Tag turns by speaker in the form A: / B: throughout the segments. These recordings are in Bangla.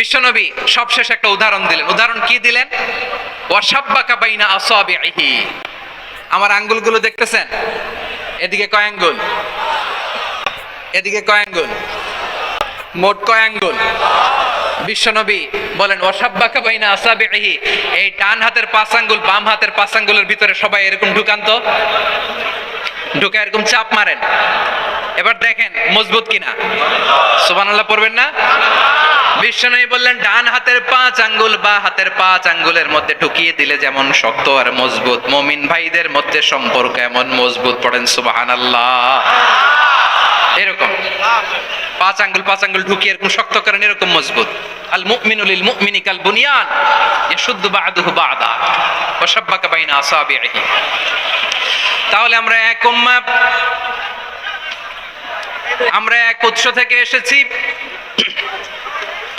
A: বিশ্বনবী সবশেষ একটা উদাহরণ দিলেন। উদাহরণ কি দিলেন? ওয়াসাব্বাকা বাইনা আসাবিহি আমার আঙ্গুলগুলো দেখতেছেন? এদিকে কয় আঙ্গুল? এদিকে কয় আঙ্গুল? মোট কয় আঙ্গুল? বিশ্বনবী বলেন ওয়াসাব্বাকা বাইনা আসাবিহি এই ডান হাতের পাঁচ আঙ্গুল, বাম হাতের পাঁচ আঙ্গুলের ভিতরে সবাই এরকম ঢুকান্ত ঢুকে এরকম চাপ মারেন। এবার দেখেন, মজবুত কিনা? সুবহানাল্লাহ পড়বেন না? বিশ্বনবী বললেন, ডান হাতের পাঁচ আঙ্গুল, বা হাতের পাঁচ আঙ্গুলের মধ্যে ঢুকিয়ে দিলে যেমন শক্ত আর মজবুত। মমিন ভাইদের মধ্যে সম্পর্ক এমন মজবুত, পড়েন সুবহানাল্লাহ। এরকম। পাঁচ আঙ্গুল পাঁচ আঙ্গুল ঢুকিয়ে এরকম শক্ত করেন, এরকম মজবুত। আল মুমিনু লিল মুমিনি কাল বুনিয়ান, ইয়াশুদ্দু বা'দুহু বা'দা, ওয়া শাব্বাকা বাইনা আসাবিহি তাহলে আমরা এক উম্মাহ, আমরা এক উৎস থেকে এসেছি।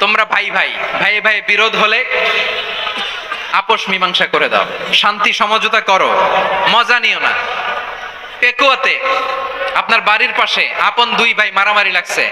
A: তোমরা ভাই ভাই ভাই ভাই বিরোধ হলে আপোষ মীমাংসা করে দাও। শান্তি সমঝোতা করো, মজা নিও না। পেকুয়াতে, আপনার বাড়ির পাশে আপন দুই ভাই মারামারি লাগছে।